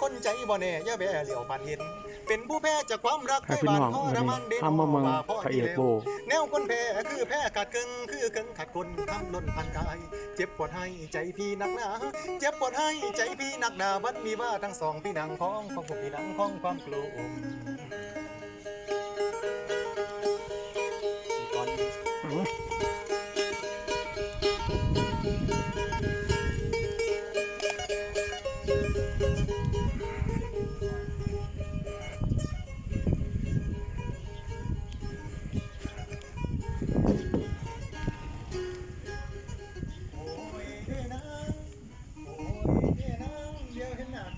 คนใจบ่แน่อย่าแบเหลียวผ่านเห็น เป็นผู้แพ้จากความรักให้พี่น้องทวันรนี้มานเด่นทำมาเมืองพระเอกโบแนวคนแพ้คือแพ้ขาดกึ่งคือเกิงขาดคนทำล้นพันกาย เจ็บปวดให้ใจพี่นักหนา เจ็บปวดให้ใจพี่นักหนาบัดมีว่าทั้งสองพี่นางพ้องของผมพี่นางพ้องความกลัวก่อน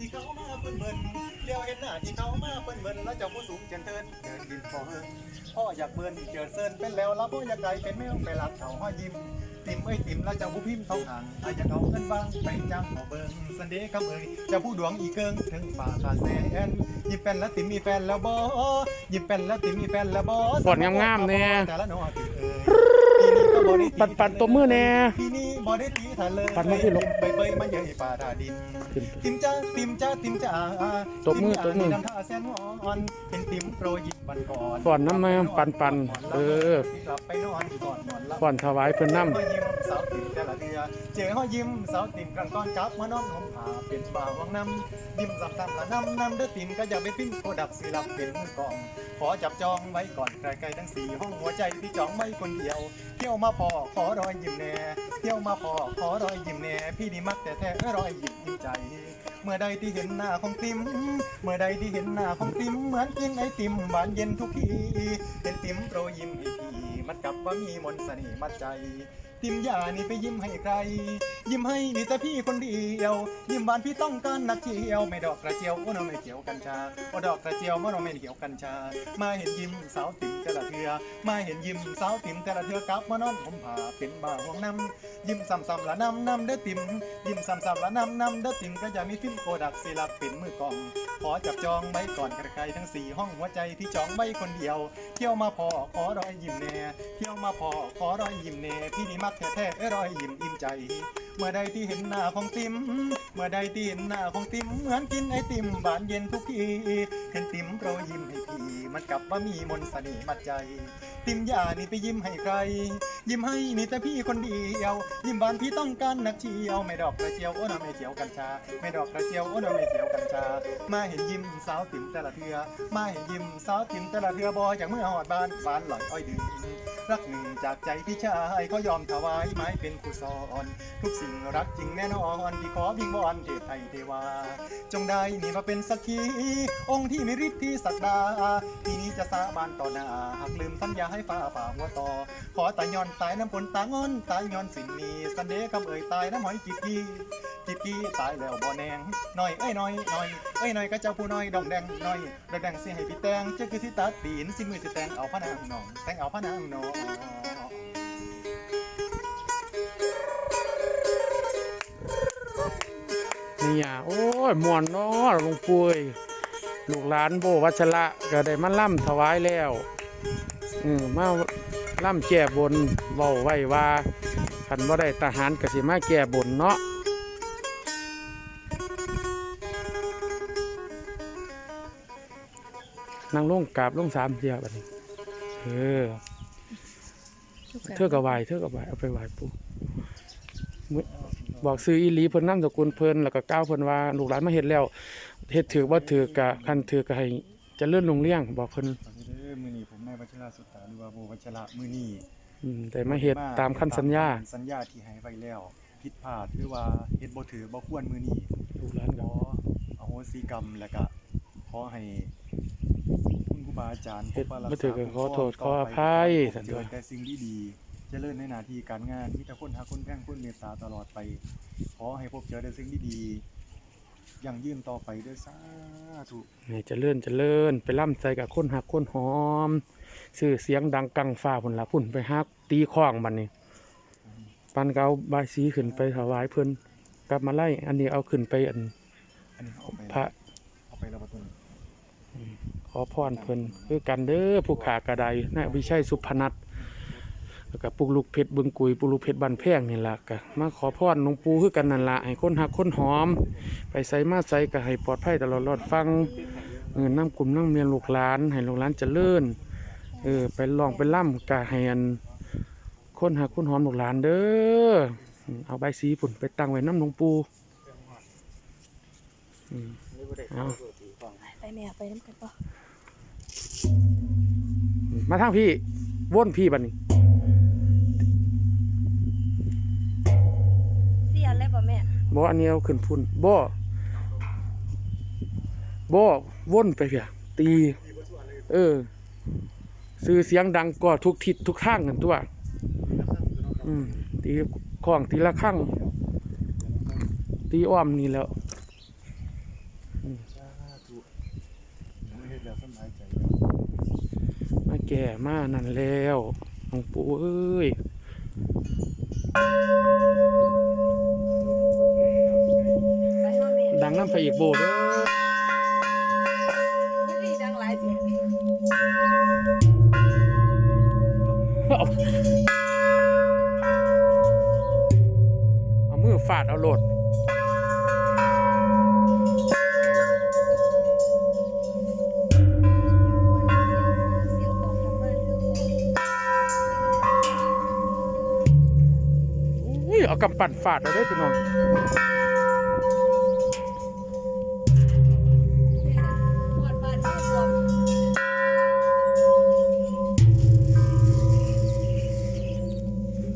ที่เขามาเปิ้นเบิ่นเดี๋ยวเห็นหน้าที่เขามาเปิ้นเบิ่นแล้วเจ้าผู้สูงเจริญเทินเดินดินพอเฮิงพ่ออยากเบิ่นเจิดเซินเป็นแล้วแล้วพ่ออยากไกลเป็นแมวไปรักเขาห้อยยิ้มติ่มเอ้ยติ่มแล้วเจ้าผู้พิมพ์ทองห่างอาจจะเอาเงินวางไปจ้างขอเบิ่งสันเดย์คำเอ่ยเจ้าผู้ดวงอีเกิงถึงฝ่าขาแสนยิบแฟนแล้วติ่มมีแฟนแล้วบ่ยิบแฟนแล้วติ่มมีแฟนแล้วบ่กดงามๆแน่แต่ละหนอติ่มเอ่ยปีนี้ก็บ่ได้ตีปัดปัดตัวมือแน่ ปีนี้บ่ได้ตีทะเลยปัดมาที่ลงใบเบยมาเยยป่าดาดิน ติมจ้าติมจ้าติมจ้าตบมือตบมือติ่ยานี่น้ำท่าแสนงอนเป็นติมโปรยิบบันก่อนฟ้อนน้ำมาปันปันเออกลับไปนอนก่อนนอนหลับฟ้อนถวายเพิ่นนำเจอยิ้มสาวติมแต่ละเดือเจอเขายิ้มสาวติ่มกลางตอนกลับมานอนห่มผาเป็นบ่าววังน้ำยิ้มซ้ำๆละน้ำน้ำเด้อติมก็อย่าไปปิ้นโคดับสิรับเป็นมือกองขอจับจองไว้ก่อนไกลๆทั้งสี่ห้องหัวใจพี่จองไม่คนเดียวเที่ยวมาพอขอรอยยิ้มแน่เที่ยวมาพอขอรอยยิ้มแน่พี่นี่มักแต่แท้รอยยิ้มยิ้มใจ เมื่อใดที่เห็นหน้าของติม เมื่อใดที่เห็นหน้าของติม เหมือนกินไอติมหวานเย็นทุกทีเป็นติมโปรยยิ้มให้พี่มันกลับว่ามีมนต์เสน่ห์มัดใจ ติมยานี่ไปยิ้มให้ใคร ยิ้มให้นี่แต่พี่คนเดียว ยิ้มหวานพี่ต้องการนักเที่ยวไม่ดอกกระเจียวโอ้เราไม่เกี่ยวกัญชาโอดอกกระเจียวเมื่อเราไม่เกี่ยวกัญชา มาเห็นยิ้มสาวติมแต่ละเทือมาเห็นยิ้มสาวติมแต่ละเทือกับมานอนผมผ่าเป็นบ่าห่วงน้ำยิ้มซ้ำๆละน้ำน้ำเด้อติม ยิ้มซ้ำๆละน้ำน้ำเด้อติมก็อย่ามีฟิล์มโกดักศิลปเป็นมือกองขอจับจองไว้ก่อนใครทั้งสี่ห้องหัวใจที่จองไว้คนเดียว เที่ยวมาพอขอรอยยิ้มแน่เที่ยวมาพอขอรอยยิ้มแน่พี่นี่มักแท้ๆเอ้ยรอยยิ้มอิ่มใจ เมื่อใดที่เห็นหน้าของติม เมื่อใดที่เห็นหน้าของติม เหมือนกินไอติมบานเย็นทุกทีเห็นติมโปรยยิ้มให้พี่มันกลับว่ามีมนต์เสน่ห์มัดใจ ติมอย่านี่ไปยิ้มให้ใคร ยิ้มให้นี่แต่พี่คนเดียว ยิ้มบานพี่ต้องการนักเที่ยวไม่ดอกกระเจียวโอ้น้ไม่เกี่ยวกัญชา ไม่ดอกกระเจียวโอ้น้ไม่เกี่ยวกัญชา มาเห็นยิ้มสาวติมแต่ละเทือมาเห็นยิ้มสาวติมแต่ละเทือบอจากเมื่อหอดบ้านบานหล่อยอ้อยดึงรักหนึ่ง จากใจพี่ชายเขายอมถวายไม้เป็นกุศลทุกสิ่งรักจริงแน่นอนที่ขอวิงวอนเทพไทยเทวา จงได้มีมาเป็นสักขีองค์ที่มีฤทธิ์ที่ศักดาทีนี้จะสาบานต่อหน้าหากลืมสัญญาให้ฟ้าฝ่าหัวต่อ ขอตาย้อนตายน้ำปนตางอนตายย้อนสินนีสันเดคำเอ่ยตายน้ำหอยจิบกี้จิบกี้ตายแล้วบ่แนงหน่อยเอ้ยหน่อยหน่อยเอ้ยหน่อยก็เจ้าผู้น้อยดองแดงหน่อยดองแดงเสิให้พี่แตงเจ้าคือสิตัดตีนสิมือสิแตงเอาพระนางนองแตงเอาพระนางนอง นี่อะโอ้ยม่วนเนาะหลวงปู่เอ้ยลูกหลานโบวัชระก็ได้มาล่ำถวายแล้วอืมมาล่ำแก้บนเว้าไว้ว่าคันบ่ได้ทหารก็สิมาแก้บนเนาะนั่งลงกราบลงสามเทียบัดนี้เออเธอก็ไหวเธอก็ไหวเอาไปไหวปู่ บอกซื้ออีหลีเพิ่นนำสกุลเพิ่นแล้วก็ก้าวเพิ่นว่าลูกหลานมาเฮ็ดแล้วเฮ็ดถือบ่ถือกะคันถือก็ให้เจริญรุ่งเรืองบอกเพิ่นสวัสดีเด้อมือนี้ผมนายวัชราสุตตาหรือว่าโบวัชระมือนี้อืมได้มาเฮ็ดตามคันสัญญาตมสัญญาที่ให้ไว้แล้วผิดพลาดหรือว่าเฮ็ดบ่ถือบ่ควรมือนี้ลูกหลานขก็ออโหสิกรรมแล้วก็ขอให้คุณครูบาอาจารย์เฮ็ดปกปักบ่ถือก็รักษาขอโทษขต่อไปอภัยเจสันริด้วญยแต่สิ่งดีๆ เจริญในหน้าที่การงานมีแต่คนหาคนแพงคนเมตตาตลอดไป ขอให้พบเจอแต่สิ่งดีๆอย่างยืนต่อไปด้วยสาธุให้เจริญเจริญไปล่ำใส่กับคนหักคนหอมชื่อเสียงดังกังฟ้าพุ่นล่ะพุ่นไปฮักตีข้องบัดนี้ปันก็เอาบายสีขึ้นไปถวายเพิ่นกลับมาไล่อันนี้เอาขึ้นไปอันอันนี้เอาไปพระเอาไปแล้วประตูขอพรเพิ่นคือกันเด้อผู้ขากระไดนะวิชัยสุพนัท แล้วก็ปุกลูกเพชรบึงกุยปุกลูกเพชรบ้านแพงนี่ล่ะก็มาขอพรหลวงปู่คือกันนั่นล่ะให้คนหักคนหอม ไปใส่มาใส่ก็ให้ปลอดภัยตลอดรอดฟังเงินน้ำกลุ่มน้ำเมียนลูกหลาน ให้ลูกหลานเจริญเออไปลองไปล่ำก็ให้อันคนหักคนหอมลูกหลานเด้อเอาใบสีผุ่นไปตั้งไว้น้ำหลวงปู่อืมเอาไปแม่ไปน้ำกันปะมาทางพี่ว่นพี่บัดนี้ บ่อันนี้เอาขึ้นพุ่นบ่บ่ว่นไปเพียตี เออ ซื้อเสียงดังก็ทุกทิศทุกทางกันตัว อืมตีของตีละข้างตีอ้อมนี่แล้วมาแก่มานั่นแล้วหลวงปู่เอ้ย ดังน้ำพระเอกโบเด้ออุ้ยดังหลายเสียงเอาเอามือฟาดเอาโหลดเสียงของทำบ้านคือคนอุ้ยเอากำปั่นฟาดเอาได้อพี่น้อง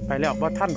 ไปแล้วบ่ท่าน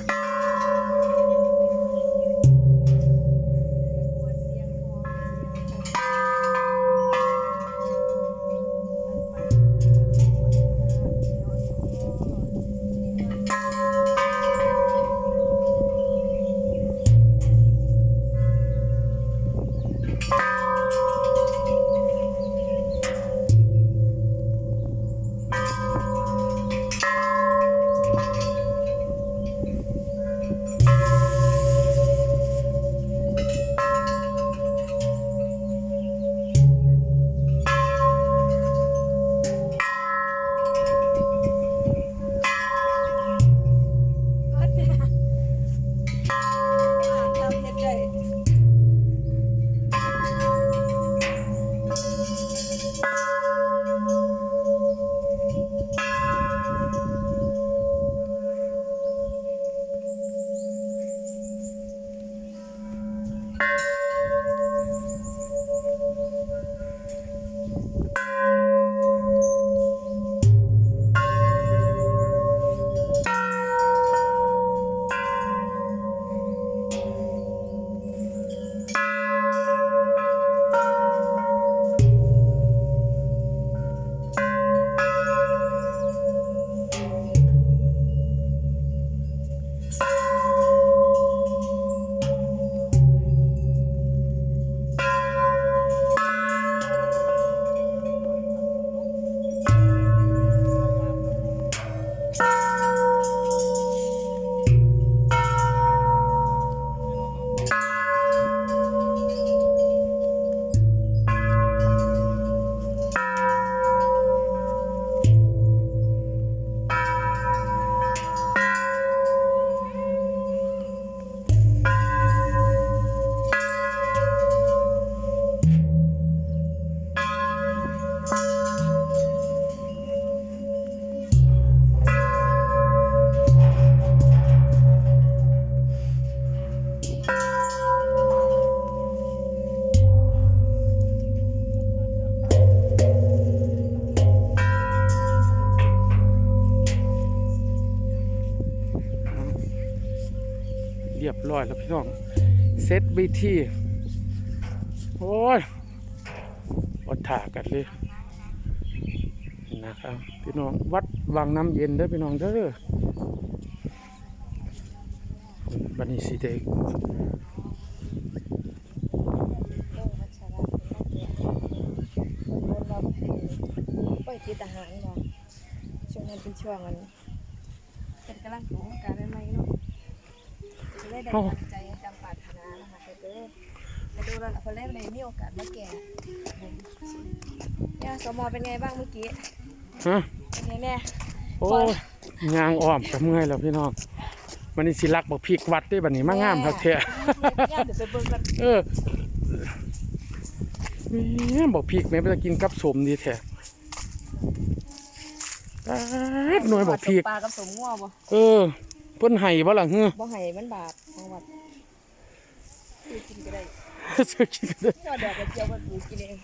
เรียบร้อยแล้วพี่น้องเซตวิธีโอ้ยอดถากันเลยนะครับพี่น้องวัดวังน้ำเย็นเด้อพี่น้องเด้อบันนี้สิเด็กโอ้วัชระเป็นนักเรียนคนเราไปติดทหารเนาะช่วงนั้นเป็นช่วงอันเป็นกำลังของการใหมเนาะ จะได้ได้ตั้งใจจำปรารถนานะคะไปเด้อไปดูแล้วเขาเล่นเลยมีโอกาสมาแก่ย่าสมอเป็นไงบ้างเมื่อกี้ฮะเป็นไงแน่โอ้พอยยางอ้อมกับเมื่อยแล้วพี่น้องมันนี่สิลักบักพริกวัดได้บัดนี้มางามครับแท้ย่าเดี๋ยวไปเบิ่งกันเออแม่บอกพริกแม่ไปจะกินกับสมดีแท้ป๊าดหน่วยบอกพริกปลากับสมงัวบ่เออ เพิ่นให้บ่ล่ะเฮ้อบ่ให้มันบาปของวัดซื้อกินก็ได้ซื้อกินกันเด้อยอดดอกกระเจียวมันปลูกกินเอง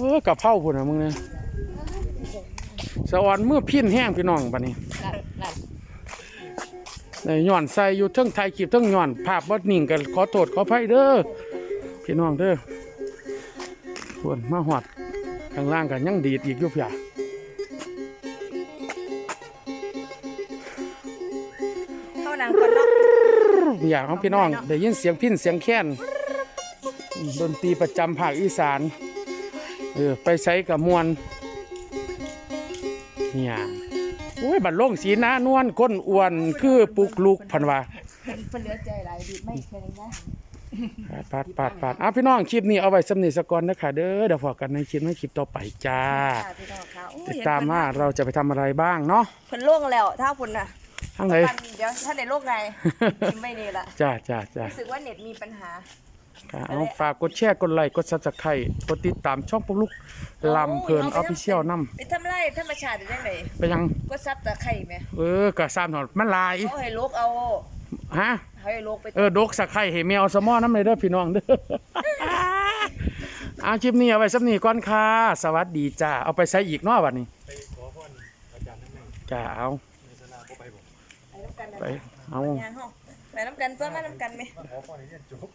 เออกะเพราพุ่นน่ะมึงเนี่ยสะออนมือพิ้นแห้งพี่น้องบัดนี้นั่นนั่นได้ย้อนใส่อยู่เทั้งถ่ายคลิปเทั้งย้อนภาพบ่นิ่งก็ขอโทษขออภัยเด้อพี่น้องเด้อส่วนมาฮอดข้างล่างก็ยังดีดอีกอยู่พี่อ่ะเข้าหนังก่อนเนาะอยากของพี่น้องได้ยินเสียงพิ้นเสียงแค้นอืมดนตรีประจำภาคอีสานเออไปใช้กับมวลเนี่ยโอ้ยบัดลงสีหน้านวลก้นอ้วนคือปุกลุกพันว่าเพิ่นเพิ่นเหลือใจหลายดีไม่แค่นี้นะปาดปาดปาดอะพี่น้องคลิปนี้เอาไว้สำนีสกอนนะคะเด้อเดี๋ยวพอกันในคลิปในคลิปต่อไปจ้าค่ะพี่น้องค่ะโอ้ยติดตามว่าเราจะไปทำอะไรบ้างเนาะเพิ่นโล่งแล้วถ้าพุ่นน่ะ ทั้งไหนมันเดี๋ยวถ้าในโลกไงกินไม่ดีละจ้าจ้าจ้ารู้สึกว่าเน็ตมีปัญหาเอาฝากกดแชร์กดไลค์กดซับสไครต์กดติดตามช่องปุ๊กลุกลำเพลินออฟฟิเชียลนไปทำไรธรรมชาติได้จังไดำไปยังก็ซับตะไคร่แม่เออกระซามหนอดมันหลายเอาให้ลูกเอาฮะให้ลูกไปเออดกสักไข่ให้แมวสมอน้ำเลยเด้อพี่น้องเด้ออาคลิปนี้เอาไว้สำนีก่อนค่ะ สวัสดีจ้า เอาไปใช้อีกเนาะวันนี้ไปขอพรอาจารย์นั่นเองจ้าเอาในศาลาบ่ไปบ่ ไปเอา งานห้องไปน้ำกันตัวมาน้ำกันไหม ขอพอในเรียนจบ